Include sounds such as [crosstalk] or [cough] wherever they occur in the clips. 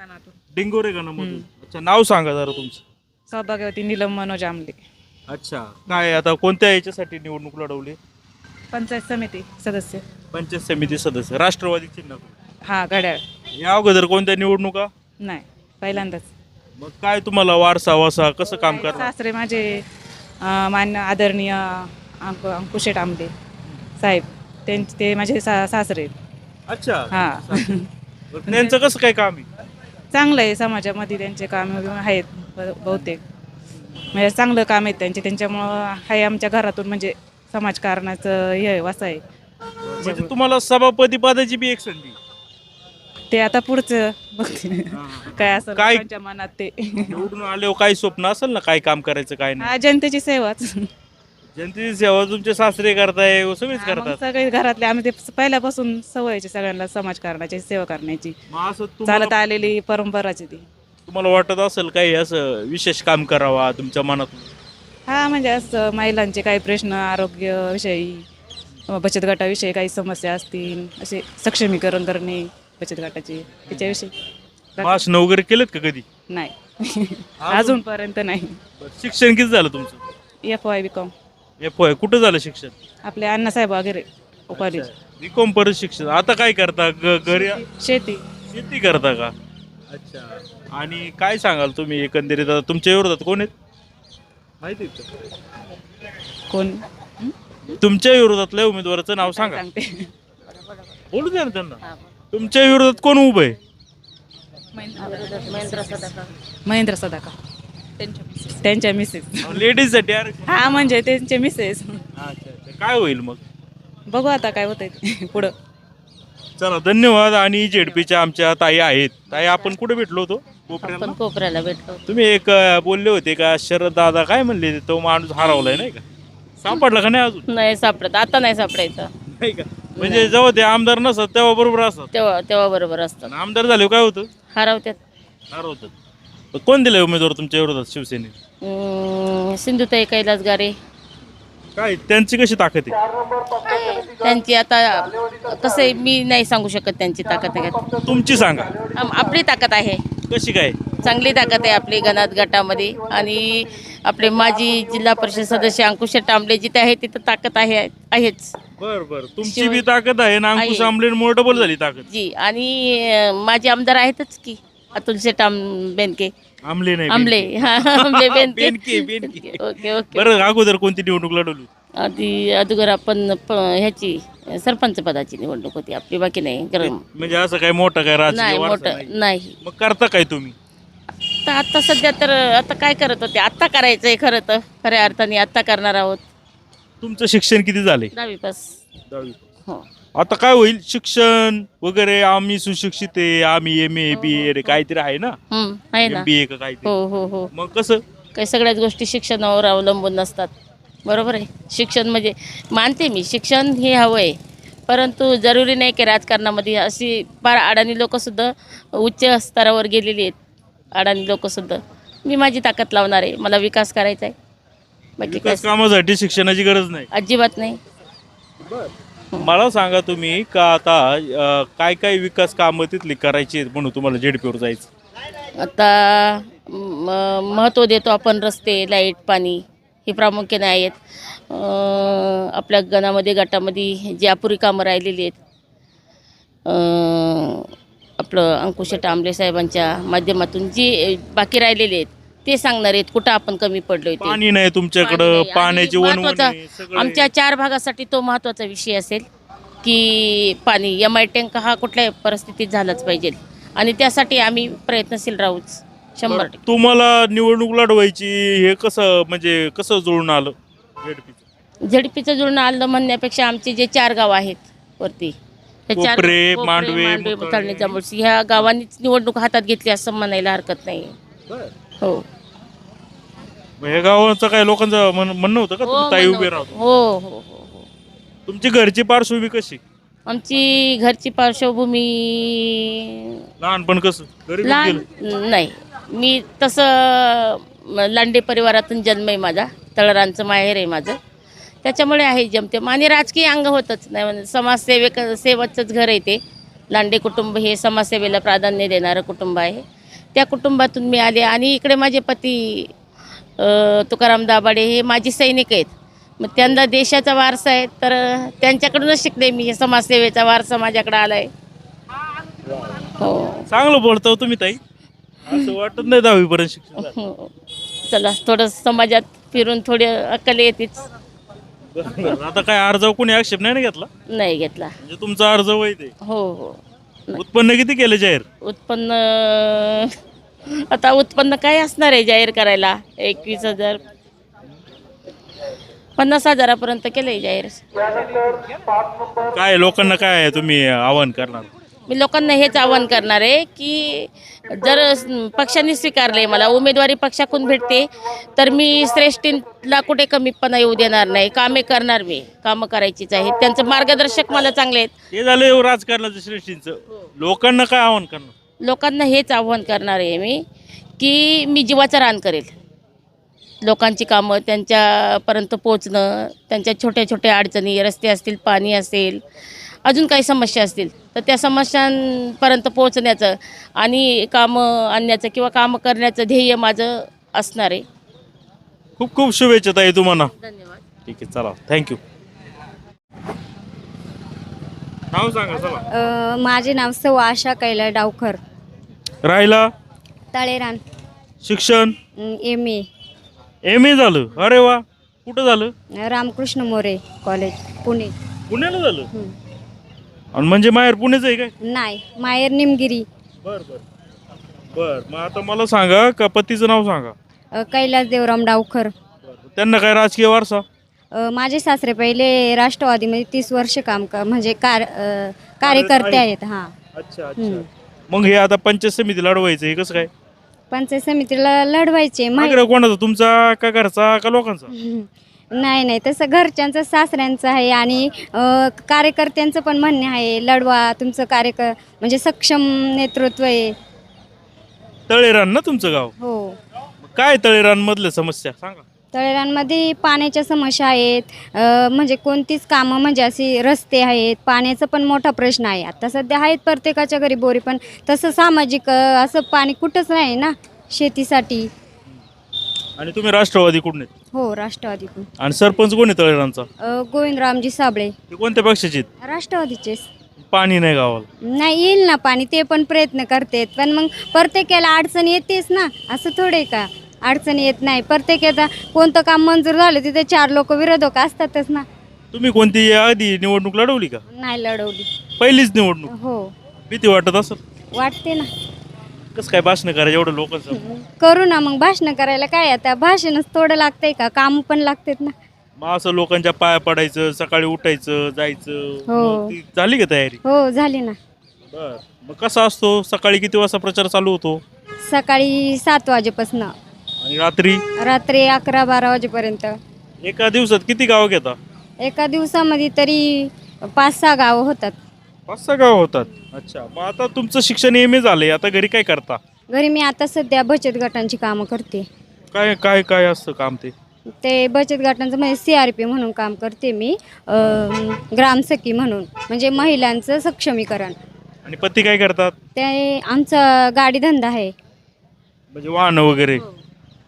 कानातून. डिंगोरे गाणं अच्छा नाव सांगा जरा तुमचं. सौभाग्यवती नीलम मनोज आमले. अच्छा काय आता कोणत्या याच्यासाठी निवडणूक लढवली? पंचायत समिती सदस्य. पंचायत समिती सदस्य राष्ट्रवादी चिन्ह. हा घड्याळ. या अगोदर कोणत्या निवडणुका? नाही पहिल्यांदाच. मग काय तुम्हाला वारसा वासा कसं काम करणार? सासरे माझे अं, मान्य आदरणीय अंकु अंकुशेट आंबे साहेब. त्यांचे ते माझे सा सासरे. अच्छा. हा. मग त्यांचं कसं काय काम आहे? चांगलं आहे समाजामध्ये त्यांचे काम आहेत बहुतेक. म्हणजे चांगलं काम आहे त्यांचे त्यांच्यामुळं आहे आमच्या घरातून म्हणजे समाजकारणाचं हे आहे, वासा आहे. म्हणजे तुम्हाला सभापती पदाची बी एक संधी. ते आता पुढचं बघते. काय असं काय- लोकांच्या मनात ते. निवडून आल्यावर काही स्वप्न असेल ना काय काम करायचं काय नाही? हा जनतेची सेवाच. जनतेची सेवा तुमचे सासरे करताय सगळेच करतात. सगळे घरातले आम्ही ते पहिल्यापासून सवयचे सगळ्यांना समाजकारणाची सेवा करण्याची. मग असं तुम्हाला चालत आलेली परंपराची ती. तुम्हाला वाटत असेल काही असं विशेष काम करावा तुमच्या मनातून हा म्हणजे असं महिलांचे काही प्रश्न आरोग्यविषयी अ, बचत गटाविषयी काही समस्या असतील असे सक्षमीकरण करणे बचत गटाचे त्याच्याविषयी भाषण वगैरे केलेत का कधी? नाही. अजूनपर्यंत नाही. शिक्षण किती झालं तुमचं? F Y B com. F Y कुठं झालं शिक्षण? आपले अण्णासाहेब वगैरे कॉलेज बीकॉम परत शिक्षण. आता काय करता? ग- घरी शेती शेती. करता का? अच्छा. आणि काय सांगाल तुम्ही एकंदरीत? आता तुमच्या विरोधात कोण आहेत? माहिती आहे का? कोण? तुमच्या विरोधातल्या उमेदवाराचं नाव सांगा. सांगते? बोलू द्या ना त्यांना. तुमच्या विरोधात कोण उभं आहे? महेंद्र सदाका. त्यांच्या मिसेस लेडीजसाठी आरक्षण हा म्हणजे त्यांचे मिसेस अच्छा अच्छा. काय होईल मग? बघू आता काय होतंय [laughs] पुढं. चला धन्यवाद आणि जेडपीच्या आमच्या ताई आहेत. ताई आपण कुठे भेटलो होतो? कोपऱ्याला? आपण कोपऱ्याला भेटलो तुम्ही एक अं, बोलले होते का शरद दादा काय म्हणले तो माणूस हरवलाय नाही का? सापडला का नाही अजून? नाही सापडत. आता नाही सापडायचं. नाही का? म्हणजे जेव्हा ते आमदार नसत तेव्हा बरोबर असतात. तेव्हा तेव्हा बरोबर असतं आणि आमदार झाले काय होतं? हरवत्यात हरवतात. कोण दिलं उमेदवार तुमच्या विरोधात शिवसेनेत अं, सिंधुताई कैलास गारे. काय त्यांची कशी ताकद आहे? त्यांची आता कसं आहे मी नाही सांगू शकत त्यांची ताकद आहे का. तुमची सांगा. आम- आपली ताकद आहे. कशी काय? चांगली ताकद आहे आपली गणात गटामध्ये. आणि आपले माजी जिल्हा परिषद सदस्य अंकुश टांबले जिथे आहे तिथं ताकद आहे आहेच. बर बर. तुमची बी ताकद आहे ना अंकुश आंबले मोर डबल झाली ताकद. जी आणि अं, माजी आमदार आहेतच की. अतुल शेटाम बेनके आमले नाही आमले हा आमले बेनके बेनके बेनके ओके ओके. बरं अगोदर कोणती निवडणूक लढवली? आधी अगोदर आपण प- ह्याची सरपंच पदाची निवडणूक होती आपली बाकी नाही गरम. म्हणजे असं काय मोठं काय राजकीय नाही वारसा मोठं नाही. नाही. मग करता काय तुम्ही? तर आता सध्या तर आता काय करत होते? आत्ता करायचंय खरं तर खऱ्या अर्थाने आत्ता करणार आहोत. तुमचं शिक्षण किती झाले दहावी पास. हो. आता काय होईल? शिक्षण वगैरे आम्ही सुशिक्षित आहे आम्ही एम ए बी ए काहीतरी आहे ना? हम्म, आहे ना. एम बी ए का काहीतरी. हो हो हो. मग कसं? काही सगळ्याच गोष्टी शिक्षणावर अवलंबून नसतात. बरोबर आहे? शिक्षण म्हणजे मानते मी शिक्षण हे हवं आहे परंतु जरुरी नाही की राजकारणामध्ये अशी फार अडाणी लोकंसुद्धा उच्च स्तरावर गेलेली आहेत. अडाणी लोकंसुद्धा मी माझी ताकद लावणार आहे. मला विकास करायचा आहे. बाकी काय? विकास कामासाठी शिक्षणाची गरज नाही. अजिबात नाही. मला सांगा तुम्ही का आता काय काय विकास कामं तिथली करायची म्हणून तुम्हाला जेडपीवर जायचं? आता म- महत्त्व देतो आपण रस्ते लाइट पाणी हे प्रामुख्याने आहेत. अं, आपल्या गणामध्ये गटामध्ये जी अपुरी कामं राहिलेली आहेत अं, आपलं अंकुश टांबले साहेबांच्या माध्यमातून जी बाकी राहिलेली आहेत ते सांगणार आहेत कुठं आपण कमी पडलोय ते. पाणी नाही तुमच्याकडं पाणी नाही. पाण्याची आणि वनवन महत्त्वाचा- आहे, सगळं आमच्या चार भागासाठी तो महत्त्वाचा विषय असेल की पाणी एम आय टँक हा कुठल्याही परिस्थितीत झालाच पाहिजे. आणि त्यासाठी आम्ही प्रयत्नशील राहूच. शंभर टक्के. तुम्हाला निवडणूक लढवायची हे कसं म्हणजे कसं जुळून आलं जेडपीचं झडपीचं जुळणं आलं म्हणण्यापेक्षा आमचे जे चार गाव आहेत वरती हे चार- कोपरे, कोपरे, मांडवे, मांडवे मुताळे. मुताळणी जांभूळशी ह्या गावांनीच निवडणूक हातात घेतली असं म्हणायला हरकत नाही. हो. हे गावाचं काय लोकांचं म्हण- म्हणणं होतं का? हो, तुम्ही ताई म्हणणं उभे होतं. राहतो. हो हो हो हो. तुमची घरची पार्श्वभूमी कशी? आमची घरची पार्श्वभूमी लहानपण कसं? गरीब लहान नाही. मी तसं म, लांडे परिवारातून जन्म आहे माझा. तळरांचं माहेर आहे माझं. त्याच्यामुळे आहे जमते. आणि राजकीय अंग होतच. नाही म्हणजे समाजसेवक सेवचंच घर आहे ते. लांडे कुटुंब हे समाजसेवेला प्राधान्य देणारं कुटुंब आहे. त्या कुटुंबातून मी आले आणि इकडे माझे पती तुकाराम दाभाडे हे माजी सैनिक आहेत. मग त्यांना देशाचा वारसा आहे. तर त्यांच्याकडूनच शिकले मी. समाजसेवेचा वारसा माझ्याकडे आला आहे हो. चांगलं बोलतो तुम्ही ताई. असं वाटत नाही दहावीपर्यंत शिक्षण झालं. हो. चला थोडं समाजात फिरून थोडी अक्कल येतेच. बरं, आता काय अर्ज कोणी आक्षेप नाही ना घेतला? नाही घेतला. म्हणजे तुमचा अर्ज वैध आहे. हो हो. उत्पन्न किती केलं जाहीर? उत्पन्न आता उत्पन्न काय असणार आहे जाहीर करायला? एकवीस हजार. पन्नास हजारापर्यंत केलं आहे जाहीर. काय लोकांना काय आहे तुम्ही आवाहन करणार? मी लोकांना हेच आवाहन करणार आहे की जर पक्षाने स्वीकारले मला उमेदवारी पक्षाकडून भेटते तर मी श्रेष्ठींना कुठे कमीपणा येऊ देणार नाही. कामे करणार मी कामं करायचीच आहेत. त्यांचं मार्गदर्शक मला चांगले आहेत. हे झालं राजकारणाचं श्रेष्ठींचं. लोकांना काय आवाहन करणार? लोकांना हेच आव्हान करणार आहे मी की मी जीवाचं रान करेल. लोकांची कामं त्यांच्यापर्यंत पोचणं त्यांच्या छोट्या छोट्या अडचणी रस्ते असतील पाणी असेल अजून काही समस्या असतील तर त्या समस्यांपर्यंत पोहोचण्याचं आणि कामं आणण्याचं किंवा कामं करण्याचं ध्येय माझं असणार आहे. खूप खूप शुभेच्छा ताई तुम्हाला. धन्यवाद. ठीक आहे चला. थँक्यू नाव सांगा चला. अ, माझे नाव सौ आशा कैलास डावकर राहिला? तळेरान. शिक्षण? एम ए एम ए झालं. अरे वा. कुठं झालं? रामकृष्ण मोरे कॉलेज पुणे. पुण्याला झालं? हं. आणि म्हणजे माहेर पुणेच आहे काय? नाही माहेर निमगिरी. बर बर. बर मग आता मला सांगा का पतीचं नाव सांगा? अ, कैलास देवराम डावकर त्यांना काय राजकीय वारसा? अ, माझे सासरे पहिले राष्ट्रवादीमध्ये तीस वर्ष काम क म्हणजे कार अ, कार्यकर्ते आहेत हां. अच्छा हं. मग हे आता पंचायत समिती लढवायचं हे कसं काय? पंचायत समितीला लढवायचे माहि- आग्रह कोणाचा तुमचा का घरचा का लोकांचा? नाही नाही. तसं घरच्यांचं सासऱ्यांचं आहे आणि अ, कार्यकर्त्यांचं पण म्हणणे आहे लढवा तुमचं कार्यक म्हणजे सक्षम नेतृत्व आहे. तळेरान ना तुमचं गाव? हो. मग काय तळेरान मधल्या समस्या? सांगा. तळेरांमध्ये पाण्याच्या समस्या आहेत. अ, म्हणजे कोणतीच कामं म्हणजे अशी रस्ते आहेत. पाण्याचा पण मोठा प्रश्न आहे. आता सध्या आहेत प्रत्येकाच्या घरी बोरी पण तसं सामाजिक अ, असं पाणी कुठंच नाही ना शेतीसाठी. आणि तुम्ही राष्ट्रवादी कुठून आहेत? हो राष्ट्रवादीतून. आणि सरपंच कोण आहे तळेरांचा अ, गोविंदरामजी साबळे. ते कोणत्या पक्षाचे आहेत? राष्ट्रवादीचेच पाणी नाही गावाला. नाही येईल ना पाणी ते पण प्रयत्न करतेत. पण मग प्रत्येकाला अडचण येतेच ना. असं थोडे का? अडचण येत नाही. प्रत्येकाचा कोणतं काम मंजूर झालं तिथे चार लोक विरोधक असतातच ना. तुम्ही कोणती आधी निवडणूक लढवली का? नाही लढवली. पहिलीच निवडणूक. हो. भीती वाटत असेल? वाटते ना. कसं काय भाषण करायचं? एवढं लोकांचं करू ना मग भाषण करायला काय आता भाषणच थोडं लागतंय का? काम पण लागतात ना. मग असं लोकांच्या पाया पडायचं सकाळी उठायचं जायचं हो. मग ती झाली का तयारी? हो झाली ना. बर. मग कसा असतो? सकाळी किती वाजता प्रचार चालू होतो? सकाळी सात वाजेपासून. आणि रात्री? रात्री अकरा बारा वाजेपर्यंत. एका दिवसात किती गावं घेता? एका दिवसामध्ये तरी पाच सहा गावं होतात. पाच सहा गावं होतात? अच्छा मग आता तुमचं शिक्षण एम ए झालंय आता घरी काय करता? घरी मी आता सध्या बचत गटांची कामं करते. काय काय काय असतं काम ते? ते बचत गटांचं म्हणजे सी आर पी म्हणून काम करते मी अं, ग्रामसखी म्हणून म्हणजे महिलांचं सक्षमीकरण. आणि पती काय करतात? ते आमचा गाडी धंदा आहे. म्हणजे वाहनं वगैरे?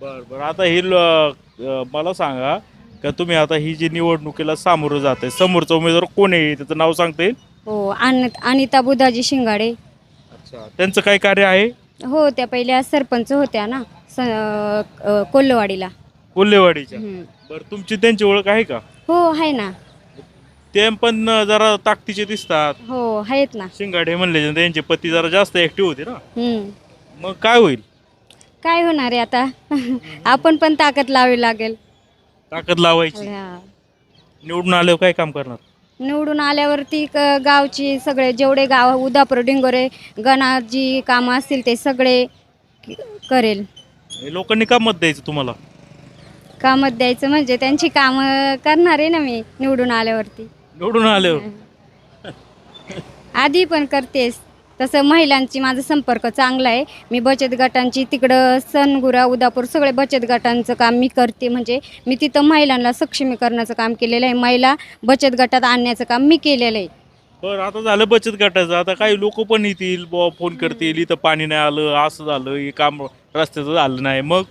बर बर. आता ही ल- अं, मला सांगा का तुम्ही आता ही जी निवडणुकीला सामोरं जात आहे समोरचा उमेदवार कोण आहे? त्याचं नाव सांगता येईल? हो अन अनिता बुधाजी शिंगाडे. अच्छा त्यांचं काय कार्य आहे? हो त्या पहिल्या सरपंच होत्या ना स अं, कोल्हवाडीला कोल्हेवाडीच्या हम्म. बरं तुमची त्यांची ओळख आहे का? हो आहे ना. ते पण जरा ताकदीचे दिसतात. हो आहेत ना. शिंगाडे म्हणले त्यांचे पती जरा जास्त ऍक्टिव्ह होते ना. हम्म. मग काय होईल? काय होणार आहे आता? [laughs] आपण पण ताकद लावावी लागेल. ताकद लावायची. हा. निवडून आल्यावर काय काम करणार? निवडून आल्यावरती क- गावची सगळे जेवढे गाव उदापूर डिंगोरे गणा जी कामं असतील ते सगळे करेल. हे लोकांनी का मत द्यायचं तुम्हाला? कामत द्यायचं म्हणजे त्यांची कामं करणार आहे ना मी निवडून आल्यावरती. निवडून आल्यावर. आधी पण करतेस तसं महिलांची माझा संपर्क चांगला आहे. मी बचत गटांची तिकडं सनगुरा उदापूर सगळे बचत गटांचं काम मी करते. म्हणजे मी तिथं महिलांना सक्षमीकरणाचं काम केलेलं आहे. महिला बचत गटात आणण्याचं काम मी केलेलं आहे. बरं आता झालं बचत गटाचं. आता काही लोक पण येतील बुवा फोन करतील इथं पाणी नाही आलं असं झालं हे काम रस्त्याचं झालं नाही. मग?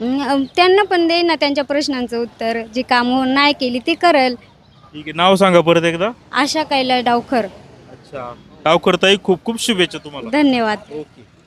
अं, त्यांना पण देईन ना त्यांच्या प्रश्नांचं उत्तर. जी कामं नाही केली ती करेल. ठीक आहे. नाव सांगा परत एकदा. आशा कैला डावखर. अच्छा. गावकरताई खूप खूप शुभेच्छा तुम्हाला. धन्यवाद. ओके.